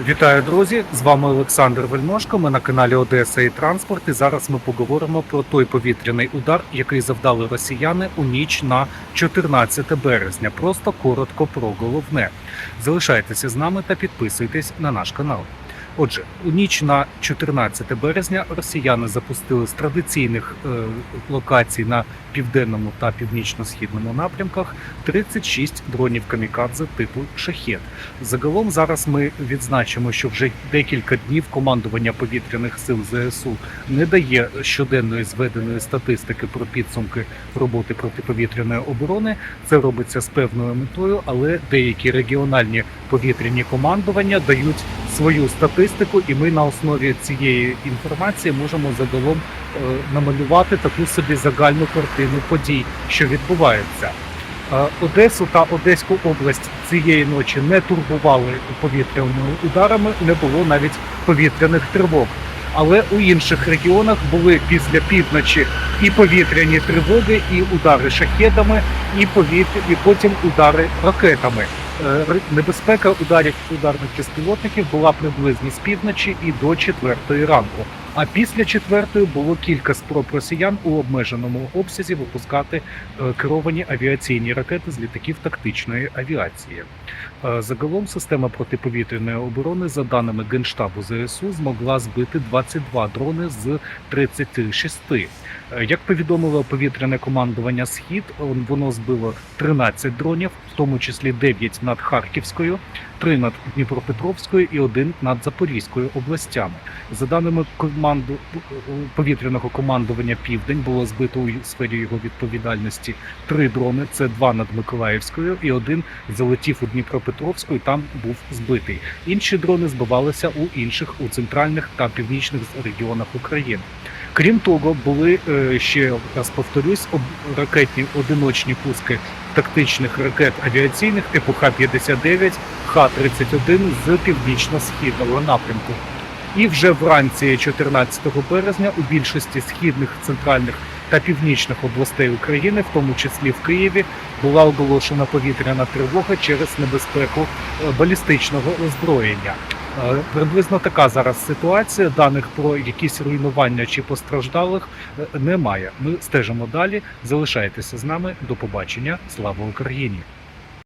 Вітаю, друзі! З вами Олександр Вельмошко. Ми на каналі Одеса і Транспорт. І зараз ми поговоримо про той повітряний удар, який завдали росіяни у ніч на 14 березня. Просто коротко про головне. Залишайтеся з нами та підписуйтесь на наш канал. Отже, у ніч на 14 березня росіяни запустили з традиційних е, локацій на південному та північно-східному напрямках 36 дронів камікадзе типу шахет. Загалом зараз ми відзначимо, що вже декілька днів командування повітряних сил ЗСУ не дає щоденної зведеної статистики про підсумки роботи протиповітряної оборони. Це робиться з певною метою, але деякі регіональні повітряні командування дають свою статистику, і ми на основі цієї інформації можемо загалом е, намалювати таку собі загальну картину подій, що відбуваються. Е, Одесу та Одеську область цієї ночі не турбували повітряними ударами, не було навіть повітряних тривог. Але у інших регіонах були після півночі і повітряні тривоги, і удари шахедами, і повітря, і потім удари ракетами. Е, Небезпека ударів ударних безпілотників була приблизно з півночі і до четвертої ранку. А після четвертої було кілька спроб росіян у обмеженому обсязі випускати е, керовані авіаційні ракети з літаків тактичної авіації. Е, Загалом система протиповітряної оборони, за даними Генштабу ЗСУ, змогла збити 22 дрони з 36. Е, Як повідомило повітряне командування Схід, воно збило 13 дронів, в тому числі 9 над Харківською, 3 над Дніпропетровською і 1 над Запорізькою областями. За даними команду повітряного командування Південь було збито у сфері його відповідальності три дрони. Це два над Миколаївською, і один залетів у Дніпропетровську, і там був збитий. Інші дрони збивалися у інших у центральних та північних регіонах України. Крім того, були е, ще раз повторюсь, об- ракетні одиночні пуски тактичних ракет авіаційних типу Х-59, Х-31 з північно-східного напрямку. І вже вранці 14 березня у більшості східних, центральних та північних областей України, в тому числі в Києві, була оголошена повітряна тривога через небезпеку е, балістичного озброєння. Е, Приблизно така зараз ситуація. Даних про якісь руйнування чи постраждалих е, немає. Ми стежимо далі. Залишайтеся з нами. До побачення. Слава Україні!